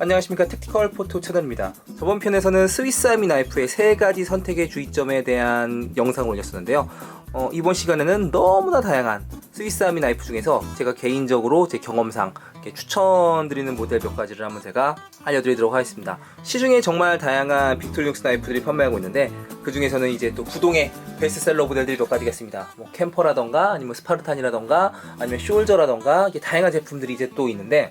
안녕하십니까 택티컬 포토 채널입니다. 저번 편에서는 스위스 아미 나이프의 세 가지 선택의 주의점에 대한 영상을 올렸었는데요. 어, 이번 시간에는 너무나 다양한 스위스 아미 나이프 중에서 제가 개인적으로 제 경험상 추천드리는 모델 몇 가지를 한번 제가 알려드리도록 하겠습니다. 시중에 정말 다양한 빅토리눅스 나이프들이 판매하고 있는데 그 중에서는 이제 또 구동의 베스트셀러 모델들이 몇 가지가 있습니다. 뭐 캠퍼라던가 아니면 스파르탄이라던가 아니면 숄저라던가 다양한 제품들이 이제 또 있는데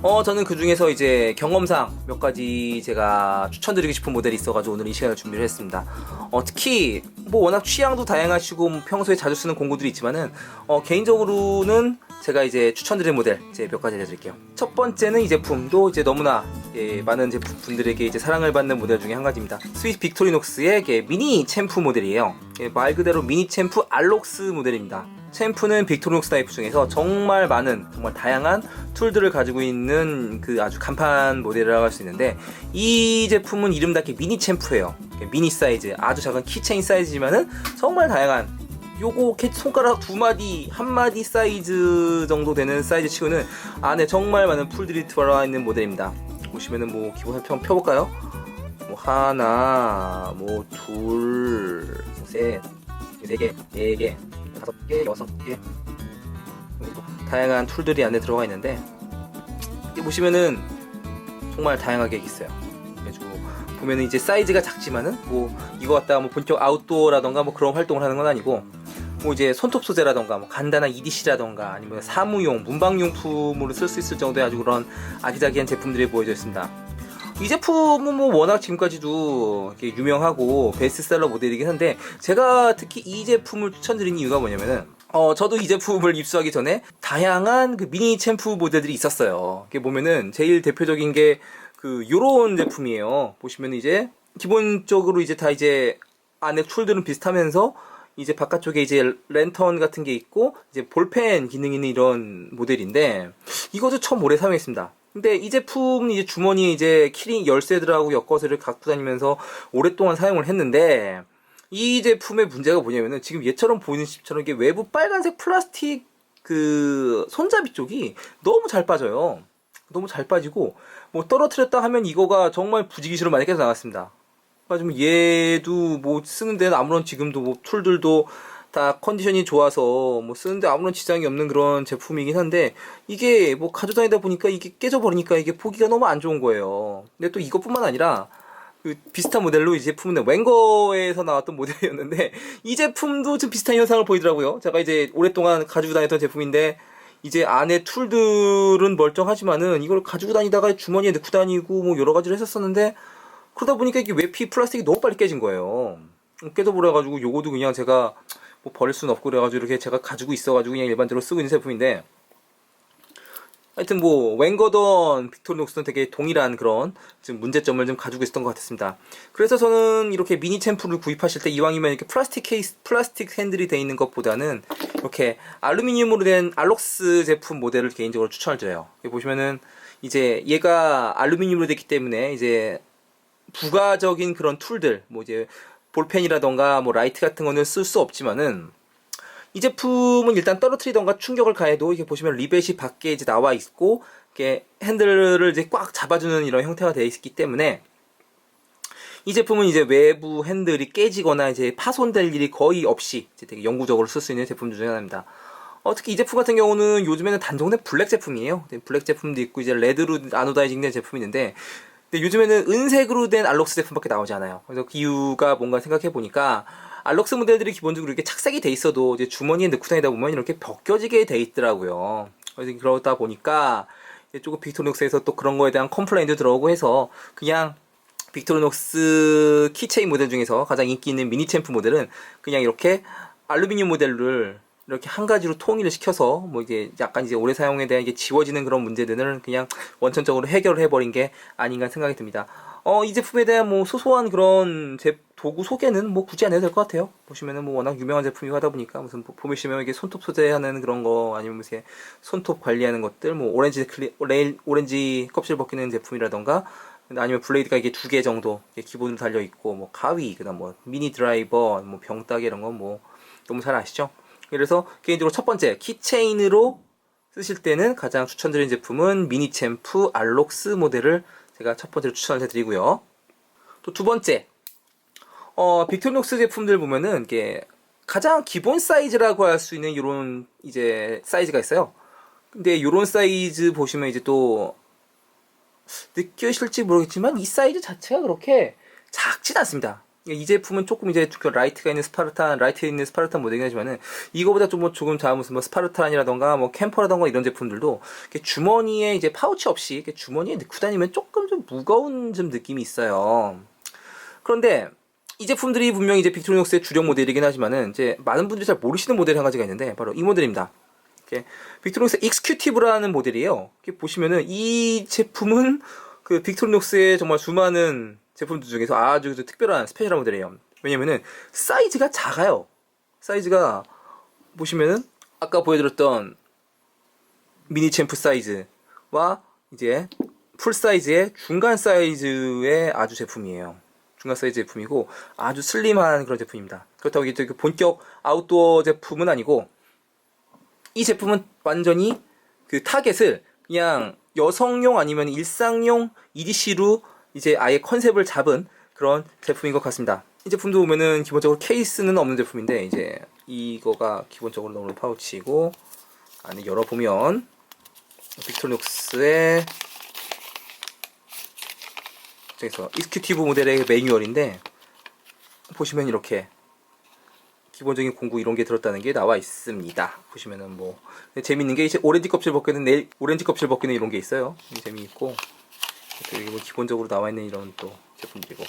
어, 저는 그 중에서 이제 경험상 몇 가지 제가 추천드리고 싶은 모델이 있어가지고 오늘 이 시간을 준비를 했습니다. 어, 특히, 뭐 워낙 취향도 다양하시고 뭐 평소에 자주 쓰는 공구들이 있지만은, 어, 개인적으로는 제가 이제 추천드린 모델 이제 몇 가지 알려드릴게요. 첫 번째는 이 제품도 이제 너무나 예, 많은 제품 분들에게 이제 사랑을 받는 모델 중에 한 가지입니다. 스위스 빅토리녹스의 이게 미니 챔프 모델이에요. 예, 말 그대로 미니 챔프 알록스 모델입니다. 챔프는 빅토리녹스 타입 중에서 정말 많은 정말 다양한 툴들을 가지고 있는 그 아주 간판 모델이라고 할 수 있는데 이 제품은 이름답게 미니 챔프예요. 미니 사이즈 아주 작은 키체인 사이즈지만은 정말 다양한 요거 캐- 손가락 두 마디 한 마디 사이즈 정도 되는 사이즈 치고는 안에 정말 많은 풀들이 들어와 있는 모델입니다. 보시면은 뭐 기본 설명 펴볼까요? 뭐 하나, 뭐 둘, 셋, 네 개, 네 개, 다섯 개, 여섯 개. 다양한 툴들이 안에 들어가 있는데 이 보시면은 정말 다양하게 있어요. 그래가지고 보면은 이제 사이즈가 작지만은 뭐 이거 갖다가 뭐 본격 아웃도어라던가 뭐 그런 활동을 하는 건 아니고 뭐 이제 손톱 소재라던가 뭐 간단한 EDC라던가 아니면 사무용 문방용품으로 쓸 수 있을 정도의 아주 그런 아기자기한 제품들이 보여져 있습니다. 이 제품은 뭐 워낙 지금까지도 유명하고 베스트셀러 모델이긴 한데 제가 특히 이 제품을 추천드리는 이유가 뭐냐면은 어 저도 이 제품을 입수하기 전에 다양한 그 미니 챔프 모델들이 있었어요. 이게 보면은 제일 대표적인 게 그 요런 제품이에요. 보시면 이제 기본적으로 이제 다 이제 안에 툴들은 비슷하면서 이제 바깥쪽에 이제 랜턴 같은 게 있고 이제 볼펜 기능 있는 이런 모델인데 이것도 처음 오래 사용했습니다. 근데 이 제품 이제 주머니에 이제 키링 열쇠들하고 엮어서를 갖고 다니면서 오랫동안 사용을 했는데 이 제품의 문제가 뭐냐면은 지금 얘처럼 보이는 집처럼 이게 외부 빨간색 플라스틱 그 손잡이 쪽이 너무 잘 빠져요. 너무 잘 빠지고 뭐 떨어뜨렸다 하면 이거가 정말 부지기수로 많이 깨져 나갔습니다. 그래가지고 얘도 뭐 쓰는 데는 아무런 지금도 뭐 툴들도 다 컨디션이 좋아서 뭐 쓰는데 아무런 지장이 없는 그런 제품이긴 한데 이게 뭐 가져다니다 보니까 이게 깨져버리니까 이게 보기가 너무 안 좋은 거예요. 근데 또 이것뿐만 아니라 그 비슷한 모델로 이 제품은 웽거에서 나왔던 모델이었는데 이 제품도 좀 비슷한 현상을 보이더라고요. 제가 이제 오랫동안 가지고 다녔던 제품인데 이제 안에 툴들은 멀쩡하지만은 이걸 가지고 다니다가 주머니에 넣고 다니고 뭐 여러 가지를 했었었는데 그러다 보니까 이게 외피 플라스틱이 너무 빨리 깨진 거예요. 깨져버려가지고 요거도 그냥 제가 뭐 버릴 수는 없고 그래가지고 이렇게 제가 가지고 있어가지고 그냥 일반적으로 쓰고 있는 제품인데 하여튼 뭐 웽거던 빅토리녹스는 되게 동일한 그런 지금 문제점을 좀 가지고 있었던 것 같았습니다. 그래서 저는 이렇게 미니 챔프를 구입하실 때 이왕이면 이렇게 플라스틱 케이스, 플라스틱 핸들이 돼 있는 것보다는 이렇게 알루미늄으로 된 알록스 제품 모델을 개인적으로 추천을 드려요. 보시면은 이제 얘가 알루미늄으로 됐기 때문에 이제 부가적인 그런 툴들, 뭐 이제 볼펜이라던가 뭐 라이트 같은 거는 쓸 수 없지만은 이 제품은 일단 떨어뜨리던가 충격을 가해도 이렇게 보시면 리벳이 밖에 이제 나와 있고 이렇게 핸들을 이제 꽉 잡아주는 이런 형태가 되어 있기 때문에 이 제품은 이제 외부 핸들이 깨지거나 이제 파손될 일이 거의 없이 이제 되게 영구적으로 쓸 수 있는 제품 중에 하나입니다. 어, 특히 이 제품 같은 경우는 요즘에는 단종된 블랙 제품이에요. 네, 블랙 제품도 있고 이제 레드로 아노다이징 된 제품이 있는데 근데 요즘에는 은색으로 된 알록스 제품밖에 나오지 않아요. 그래서 그 이유가 뭔가 생각해 보니까 알록스 모델들이 기본적으로 이렇게 착색이 돼 있어도 이제 주머니에 넣고 다니다 보면 이렇게 벗겨지게 돼 있더라고요. 그래서 그러다 보니까 조금 빅토리녹스에서 또 그런 거에 대한 컴플레인도 들어오고 해서 그냥 빅토리녹스 키체인 모델 중에서 가장 인기 있는 미니 챔프 모델은 그냥 이렇게 알루미늄 모델을 이렇게 한 가지로 통일을 시켜서 뭐 이제 약간 이제 오래 사용에 대한 이게 지워지는 그런 문제들은 그냥 원천적으로 해결을 해버린 게 아닌가 생각이 듭니다. 어, 이 제품에 대한 뭐 소소한 그런 제 도구 소개는 뭐 굳이 안 해도 될 것 같아요. 보시면은 뭐 워낙 유명한 제품이고 하다 보니까 무슨 보- 보시면 이게 손톱 소재하는 그런 거 아니면 무슨 손톱 관리하는 것들 뭐 오렌지 클리, 레일, 오렌지 껍질 벗기는 제품이라던가 아니면 블레이드가 이게 두 개 정도 기본으로 달려 있고 뭐 가위 그다음 뭐 미니 드라이버 뭐 병따개 이런 건 뭐 너무 잘 아시죠? 그래서 개인적으로 첫 번째 키체인으로 쓰실 때는 가장 추천드리는 제품은 미니 챔프 알록스 모델을 제가 첫 번째로 추천을 해드리고요. 또 두 번째, 어, 빅토리녹스 제품들 보면은 이게 가장 기본 사이즈라고 할 수 있는 이런 이제 사이즈가 있어요. 근데 이런 사이즈 보시면 이제 또 느껴실지 모르겠지만 이 사이즈 자체가 그렇게 작진 않습니다. 이 제품은 조금 이제 그 라이트가 있는 스파르탄, 라이트에 있는 스파르탄 모델이긴 하지만은 이거보다 좀 뭐 조금 작은 무슨 뭐 스파르탄이라던가 뭐 캠퍼라던가 이런 제품들도 주머니에 이제 파우치 없이 주머니에 넣고 다니면 조금 좀 무거운 좀 느낌이 있어요. 그런데 이 제품들이 분명히 이제 빅토리녹스의 주력 모델이긴 하지만은 이제 많은 분들이 잘 모르시는 모델 한 가지가 있는데 바로 이 모델입니다. 빅토리녹스 익스큐티브라는 모델이에요. 보시면은 이 제품은 그 빅토리녹스의 정말 수많은 제품들 중에서 아주 특별한 스페셜한 모델이에요. 왜냐면은 사이즈가 작아요. 사이즈가 보시면은 아까 보여드렸던 미니 챔프 사이즈와 이제 풀 사이즈의 중간 사이즈의 아주 제품이에요. 중간 사이즈 제품이고 아주 슬림한 그런 제품입니다. 그렇다고 이게 그 본격 아웃도어 제품은 아니고 이 제품은 완전히 그 타겟을 그냥 여성용 아니면 일상용 EDC로 이제 아예 컨셉을 잡은 그런 제품인 것 같습니다. 이 제품도 보면은 기본적으로 케이스는 없는 제품인데 이제 이거가 기본적으로 넣는 파우치이고 안에 열어보면 빅토리녹스의 저기서 익스큐티브 모델의 매뉴얼인데 보시면 이렇게 기본적인 공구 이런 게 들었다는 게 나와 있습니다. 보시면은 뭐 재밌는 게 이제 오렌지 껍질 벗기는 오렌지 껍질 벗기는 이런 게 있어요. 재미있고 또 여기 뭐 기본적으로 나와 있는 이런 또 제품들이고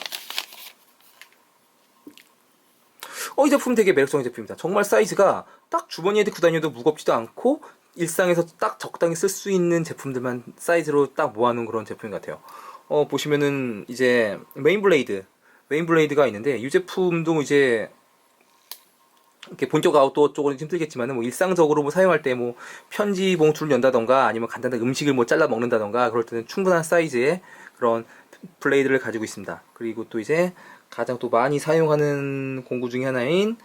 어 이 제품 되게 매력적인 제품입니다. 정말 사이즈가 딱 주머니에 넣고 다녀도 무겁지도 않고 일상에서 딱 적당히 쓸 수 있는 제품들만 사이즈로 딱 모아놓은 그런 제품인 것 같아요. 어 보시면은 이제 메인 블레이드 메인 블레이드가 있는데 이 제품도 이제 이렇게 본격 아웃도어 쪽으로는 힘들겠지만은 뭐 일상적으로 뭐 사용할 때 뭐 편지 봉투를 연다던가 아니면 간단한 음식을 뭐 잘라 먹는다던가 그럴 때는 충분한 사이즈의 그런 블레이드를 가지고 있습니다. 그리고 또 이제 가장 또 많이 사용하는 공구 중에 하나인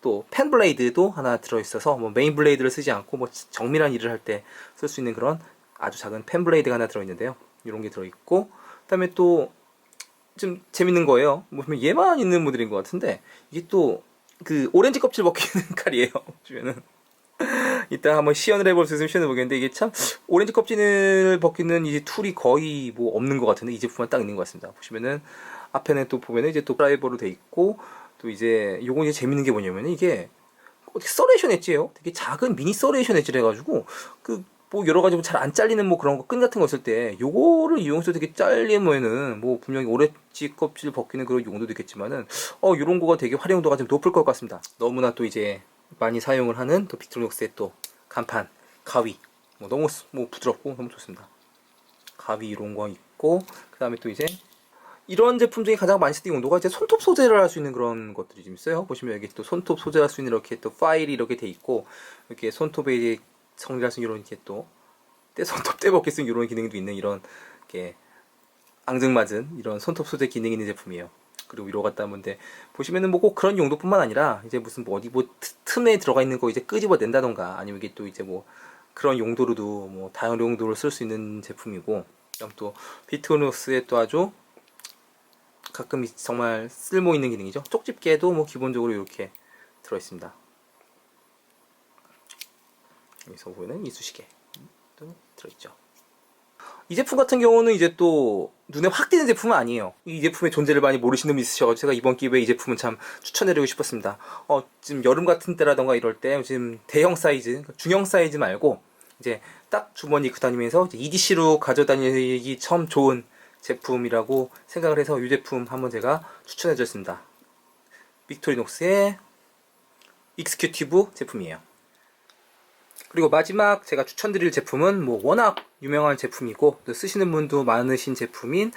또 펜 블레이드도 하나 들어 있어서 뭐 메인 블레이드를 쓰지 않고 뭐 정밀한 일을 할 때 쓸 수 있는 그런 아주 작은 펜 블레이드가 하나 들어 있는데요. 이런 게 들어 있고 그다음에 또 좀 재밌는 거예요. 뭐 얘만 있는 모델인 것 같은데 이게 또 그 오렌지 껍질 벗기는 칼이에요. 보면은 이따 한번 시연을 해볼 수 있으면 시연해 보겠는데 이게 참 오렌지 껍질을 벗기는 이제 툴이 거의 뭐 없는 것 같은데 이 제품만 딱 있는 것 같습니다. 보시면은 앞에는 또 보면은 이제 또 드라이버로 돼 있고 또 이제 요거 이제 재밌는 게 뭐냐면 이게 어떻게 서레이션 엣지예요. 되게 작은 미니 서레이션 엣지를 해가지고 그 뭐 여러 가지 잘안 잘리는 뭐 그런 거 끈 같은 거 있을 때 요거를 이용해서 되게 잘리면은 뭐 분명히 오렌지 껍질 벗기는 그런 용도도 있겠지만은 어 요런 거가 되게 활용도가 좀 높을 것 같습니다. 너무나 또 이제 많이 사용을 하는 또 빅토리녹스의 또 간판 가위 뭐 너무 스- 뭐 부드럽고 너무 좋습니다. 가위 이런 거 있고 그 다음에 또 이제 이런 제품 중에 가장 많이 쓰는 용도가 이제 손톱 소재를 할 수 있는 그런 것들이 좀 있어요. 보시면 여기 또 손톱 소재 할 수 있는 이렇게 또 파일이 이렇게 돼 있고 이렇게 손톱에 정리할 수 있는 이런 이렇게 또 떼, 손톱 떼벗길 수 있는 이런 기능도 있는 이런 이렇게 앙증맞은 이런 손톱 소재 기능이 있는 제품이에요. 그리고 위로 갔다 하는데 보시면은 뭐 꼭 그런 용도뿐만 아니라 이제 무슨 뭐 어디 뭐 트- 틈에 들어가 있는 거 이제 끄집어 낸다던가 아니면 이게 또 이제 뭐 그런 용도로도 뭐 다양한 용도로 쓸 수 있는 제품이고 그다음 또 비트노스의 또 아주 가끔 정말 쓸모 있는 기능이죠. 쪽집게도 뭐 기본적으로 이렇게 들어 있습니다. 여기서 보이는 이쑤시개도 들어 있죠. 이 제품 같은 경우는 이제 또 눈에 확 띄는 제품은 아니에요. 이 제품의 존재를 많이 모르시는 분이 있으셔가지고 제가 이번 기회에 이 제품은 참 추천해드리고 싶었습니다. 어, 지금 여름 같은 때라던가 이럴 때 지금 대형 사이즈, 그러니까 중형 사이즈 말고 이제 딱 주머니 입고 다니면서 EDC로 가져다니기 참 좋은 제품이라고 생각을 해서 이 제품 한번 제가 추천해드렸습니다. 빅토리녹스의 익스큐티브 제품이에요. 그리고 마지막 제가 추천드릴 제품은 뭐 워낙 유명한 제품이고 또 쓰시는 분도 많으신 제품인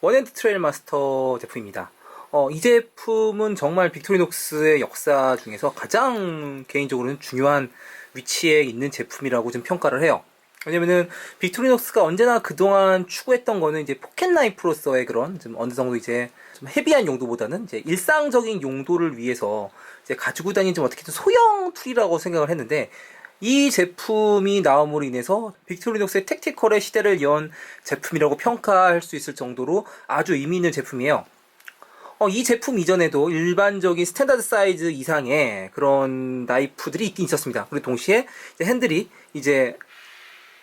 원핸드 트레일 마스터 제품입니다. 어, 이 제품은 정말 빅토리녹스의 역사 중에서 가장 개인적으로는 중요한 위치에 있는 제품이라고 좀 평가를 해요. 왜냐면은 빅토리녹스가 언제나 그동안 추구했던 거는 이제 포켓 나이프로서의 그런 좀 어느 정도 이제 좀 헤비한 용도보다는 이제 일상적인 용도를 위해서 이제 가지고 다니는 좀 어떻게 든 소형 툴이라고 생각을 했는데 이 제품이 나옴으로 인해서 빅토리녹스의 택티컬의 시대를 연 제품이라고 평가할 수 있을 정도로 아주 의미 있는 제품이에요. 어, 이 제품 이전에도 일반적인 스탠다드 사이즈 이상의 그런 나이프들이 있긴 있었습니다. 그리고 동시에 이제 핸들이 이제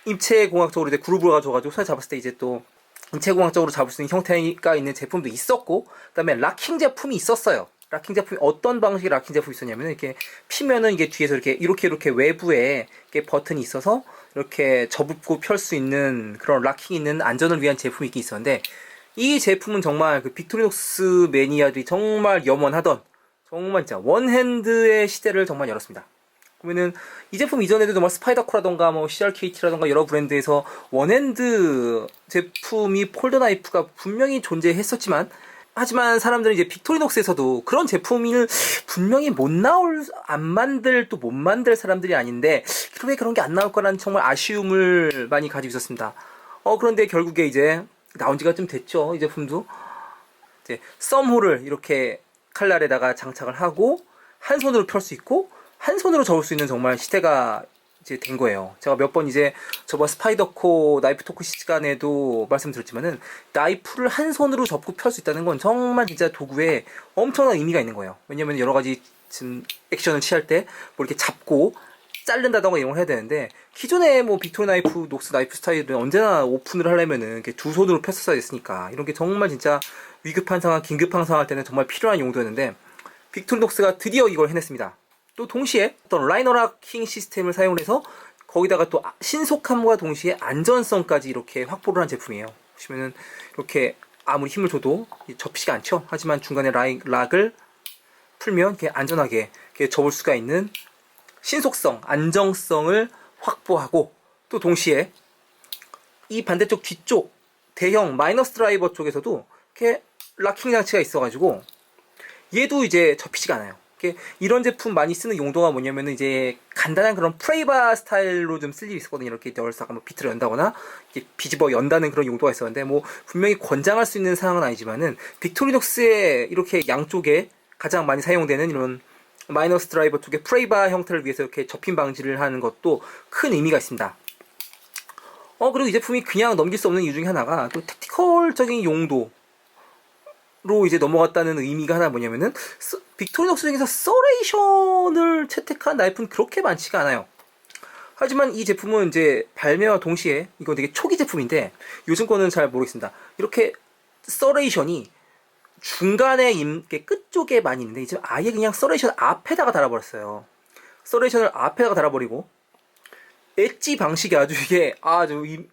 입체공학적으로 이제 그룹을 가져가지고 손에 잡았을 때 이제 또 입체공학적으로 잡을 수 있는 형태가 있는 제품도 있었고, 그 다음에 락킹 제품이 있었어요. 락킹 제품이 어떤 방식의 락킹 제품이 있었냐면 이렇게 피면은 이게 뒤에서 이렇게 이렇게 이렇게 외부에 이렇게 버튼이 있어서 이렇게 접고 펼 수 있는 그런 락킹 있는 안전을 위한 제품이 있긴 있었는데 이 제품은 정말 그 빅토리녹스 매니아들이 정말 염원하던 정말 진짜 원핸드의 시대를 정말 열었습니다. 보면은 이 제품 이전에도 정말 스파이더코라던가 뭐 CRKT라던가 여러 브랜드에서 원핸드 제품이 폴더 나이프가 분명히 존재했었지만 하지만 사람들은 이제 빅토리녹스에서도 그런 제품을 분명히 못 나올 안 만들 또 못 만들 사람들이 아닌데 왜 그런 게 안 나올 거라는 정말 아쉬움을 많이 가지고 있었습니다. 어 그런데 결국에 이제 나온 지가 좀 됐죠 이 제품도 이제 썸홀을 이렇게 칼날에다가 장착을 하고 한 손으로 펼 수 있고 한 손으로 접을 수 있는 정말 시대가 이제 된 거예요. 제가 몇 번 이제 저번 스파이더코 나이프 토크 시간에도 말씀드렸지만은 나이프를 한 손으로 접고 펼 수 있다는 건 정말 진짜 도구에 엄청난 의미가 있는 거예요. 왜냐면 여러 가지 지금 액션을 취할 때 뭐 이렇게 잡고 자른다던가 이런 걸 해야 되는데 기존의 뭐 빅토리 나이프, 녹스 나이프 스타일은 언제나 오픈을 하려면은 이렇게 두 손으로 폈었어야 됐으니까 이런 게 정말 진짜 위급한 상황, 긴급한 상황 할 때는 정말 필요한 용도였는데 빅토리 녹스가 드디어 이걸 해냈습니다. 또 동시에 어떤 라이너 락킹 시스템을 사용을 해서 거기다가 또 신속함과 동시에 안전성까지 이렇게 확보를 한 제품이에요. 보시면은 이렇게 아무리 힘을 줘도 접히지가 않죠. 하지만 중간에 라이, 락을 풀면 이렇게 안전하게 이렇게 접을 수가 있는 신속성, 안정성을 확보하고 또 동시에 이 반대쪽 뒤쪽 대형 마이너스 드라이버 쪽에서도 이렇게 락킹 장치가 있어가지고 얘도 이제 접히지가 않아요. 이렇게 이런 제품 많이 쓰는 용도가 뭐냐면은 이제 간단한 그런 프레이바 스타일로 좀 쓸 일이 있었거든요. 이렇게 열다가 뭐 비트를 연다거나 이렇게 비집어 연다는 그런 용도가 있었는데 뭐 분명히 권장할 수 있는 상황은 아니지만은 빅토리녹스의 이렇게 양쪽에 가장 많이 사용되는 이런 마이너스 드라이버 쪽의 프레이바 형태를 위해서 이렇게 접힘 방지를 하는 것도 큰 의미가 있습니다. 어 그리고 이 제품이 그냥 넘길 수 없는 이유 중에 하나가 또 택티컬적인 용도 로 이제 넘어갔다는 의미가 하나 뭐냐면은 서- 빅토리녹스 중에서 서레이션을 채택한 나이프는 그렇게 많지가 않아요. 하지만 이 제품은 이제 발매와 동시에 이거 되게 초기 제품인데 요즘 거는 잘 모르겠습니다. 이렇게 서레이션이 중간에 임, 이렇게 끝 쪽에 많이 있는데 이제 아예 그냥 서레이션 앞에다가 달아버렸어요. 서레이션을 앞에다가 달아버리고 엣지 방식이 아주 이게 아주 이-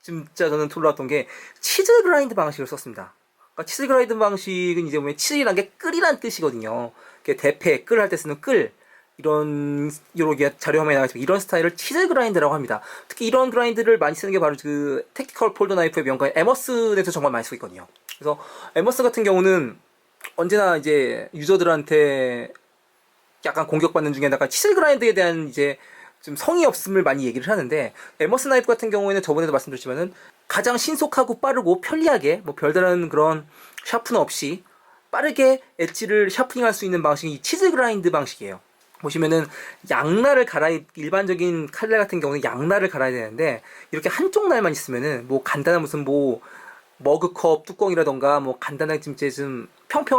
진짜 저는 놀랐던 게 치즈 그라인드 방식을 썼습니다. 그러니까 치즈 그라인드 방식은 이제 보면 치즈란 게 끓이란 뜻이거든요. 대패 끓할때 쓰는 끓 이런 요렇게 자료 화면에 나가지만 이런 스타일을 치즈 그라인드라고 합니다. 특히 이런 그라인드를 많이 쓰는 게 바로 그 택티컬 폴더 나이프의 명가인 에머슨에서 정말 많이 쓰고 있거든요. 그래서 에머슨 같은 경우는 언제나 이제 유저들한테 약간 공격받는 중에다가 치즈 그라인드에 대한 이제 좀 성의 없음을 많이 얘기를 하는데 에머슨 나이프 같은 경우에는 저번에도 말씀드렸지만은 가장 신속하고 빠르고 편리하게 뭐 별다른 그런 샤프너 없이 빠르게 엣지를 샤프닝할 수 있는 방식이 이 치즈 그라인드 방식이에요. 보시면은 양날을 갈아 일반적인 칼날 같은 경우는 양날을 갈아야 되는데 이렇게 한쪽 날만 있으면은 뭐 간단한 무슨 뭐 머그컵 뚜껑이라던가 뭐 간단하게 좀 이제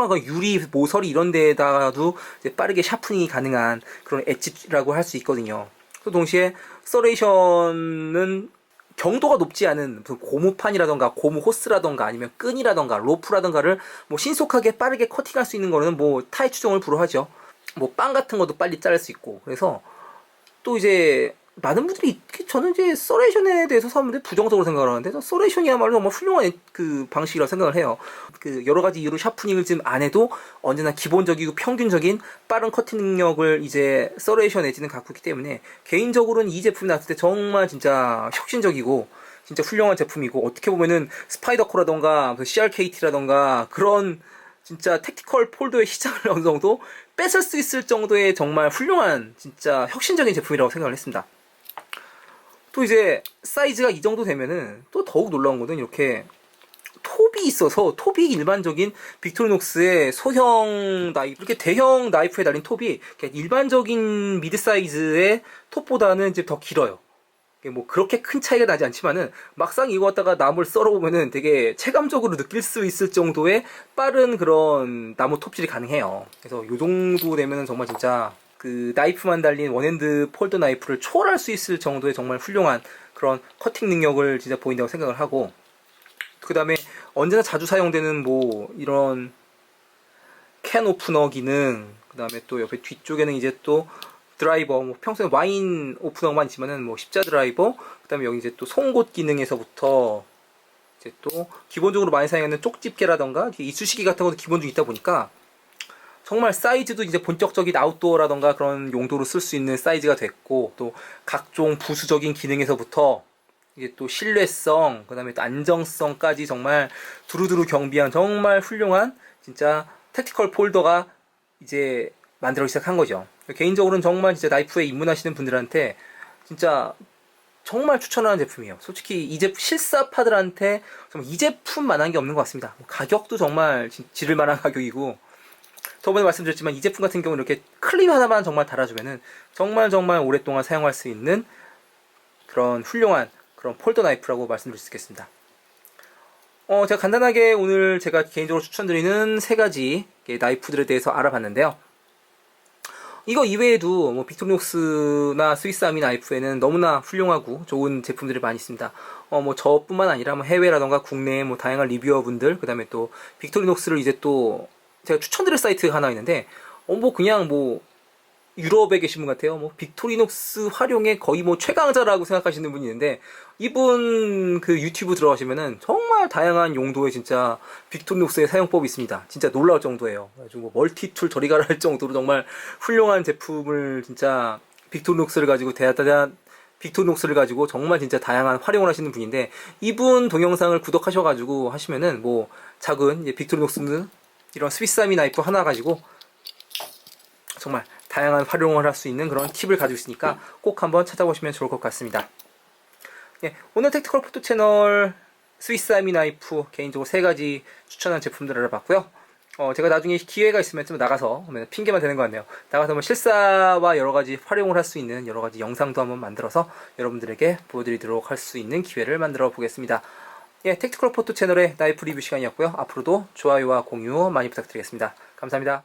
거 유리 모서리 이런 데다가도 이제 빠르게 샤프닝이 가능한 그런 엣지라고 할 수 있거든요. 또 동시에 서레이션은 경도가 높지 않은 고무판이라던가 고무 호스라던가 아니면 끈이라던가 로프라던가를 뭐 신속하게 빠르게 커팅할 수 있는 거는 뭐 타이 추종을 불허하죠. 뭐 빵 같은 것도 빨리 자를 수 있고 그래서 또 이제 많은 분들이 저는 이제 서레이션에 대해서 사람들이 부정적으로 생각을 하는데 저 서레이션이야말로 정말 훌륭한 그 방식이라고 생각을 해요. 그 여러 가지 이유로 샤프닝을 지금 안 해도 언제나 기본적이고 평균적인 빠른 커팅 능력을 이제 서레이션 에지는 갖고 있기 때문에 개인적으로는 이 제품이 나왔을 때 정말 진짜 혁신적이고 진짜 훌륭한 제품이고 어떻게 보면은 스파이더코라던가 그 CRKT라던가 그런 진짜 택티컬 폴더의 시장을 어느 정도 뺏을 수 있을 정도의 정말 훌륭한 진짜 혁신적인 제품이라고 생각을 했습니다. 또 이제 사이즈가 이 정도 되면은 또 더욱 놀라운 거는 이렇게 톱이 있어서 톱이 일반적인 빅토리녹스의 소형 나이프 이렇게 대형 나이프에 달린 톱이 일반적인 미드 사이즈의 톱보다는 이제 더 길어요. 뭐 그렇게 큰 차이가 나지 않지만은 막상 이거 갖다가 나무를 썰어 보면은 되게 체감적으로 느낄 수 있을 정도의 빠른 그런 나무 톱질이 가능해요. 그래서 요 정도 되면은 정말 진짜 그 나이프만 달린 원핸드 폴더 나이프를 초월할 수 있을 정도의 정말 훌륭한 그런 커팅 능력을 진짜 보인다고 생각을 하고 그 다음에 언제나 자주 사용되는 뭐 이런 캔 오프너 기능 그 다음에 또 옆에 뒤쪽에는 이제 또 드라이버 뭐 평소에 와인 오프너만 있지만은 뭐 십자 드라이버 그 다음에 여기 이제 또 송곳 기능에서부터 이제 또 기본적으로 많이 사용하는 쪽집게라던가 이쑤시개 같은 것도 기본적으로 있다 보니까 정말 사이즈도 이제 본격적인 아웃도어라던가 그런 용도로 쓸 수 있는 사이즈가 됐고 또 각종 부수적인 기능에서부터 이게 또 신뢰성 그다음에 또 안정성까지 정말 두루두루 경비한 정말 훌륭한 진짜 택티컬 폴더가 이제 만들어 시작한 거죠. 개인적으로는 정말 진짜 나이프에 입문하시는 분들한테 진짜 정말 추천하는 제품이에요. 솔직히 이 제품 실사파들한테 정말 이 제품만한 게 없는 것 같습니다. 가격도 정말 지- 지를 만한 가격이고 저번에 말씀드렸지만 이 제품 같은 경우는 이렇게 클립 하나만 정말 달아주면은 정말 정말 오랫동안 사용할 수 있는 그런 훌륭한 그런 폴더 나이프라고 말씀드릴 수 있겠습니다. 어, 제가 간단하게 오늘 제가 개인적으로 추천드리는 세 가지 나이프들에 대해서 알아봤는데요. 이거 이외에도 뭐 빅토리녹스나 스위스 아미 나이프에는 너무나 훌륭하고 좋은 제품들이 많이 있습니다. 어 뭐 저뿐만 아니라 뭐 해외라던가 국내에 뭐 다양한 리뷰어분들 그다음에 또 빅토리녹스를 이제 또 제가 추천드릴 사이트가 하나 있는데 어 뭐 그냥 뭐 유럽에 계신 분 같아요. 뭐 빅토리녹스 활용의 거의 뭐 최강자라고 생각하시는 분이 있는데 이분 그 유튜브 들어가시면은 정말 다양한 용도의 진짜 빅토리녹스의 사용법이 있습니다. 진짜 놀라울 정도예요. 아주 뭐 멀티툴 저리 가라 할 정도로 정말 훌륭한 제품을 진짜 빅토리녹스를 가지고 대단한 빅토리녹스를 가지고 정말 진짜 다양한 활용을 하시는 분인데 이분 동영상을 구독하셔가지고 하시면은 뭐 작은 이제 빅토리녹스 이런 스위스아미 나이프 하나 가지고 정말 다양한 활용을 할 수 있는 그런 팁을 가지고 있으니까 꼭 한번 찾아보시면 좋을 것 같습니다. 예, 오늘 택티컬 포토 채널 스위스 아미 나이프 개인적으로 세 가지 추천한 제품들을 알아봤고요. 어, 제가 나중에 기회가 있으면 좀 나가서 핑계만 되는 것 같네요. 나가서 뭐 실사와 여러 가지 활용을 할 수 있는 여러 가지 영상도 한번 만들어서 여러분들에게 보여드리도록 할 수 있는 기회를 만들어 보겠습니다. 예, 택티컬 포토 채널의 나이프 리뷰 시간이었고요. 앞으로도 좋아요와 공유 많이 부탁드리겠습니다. 감사합니다.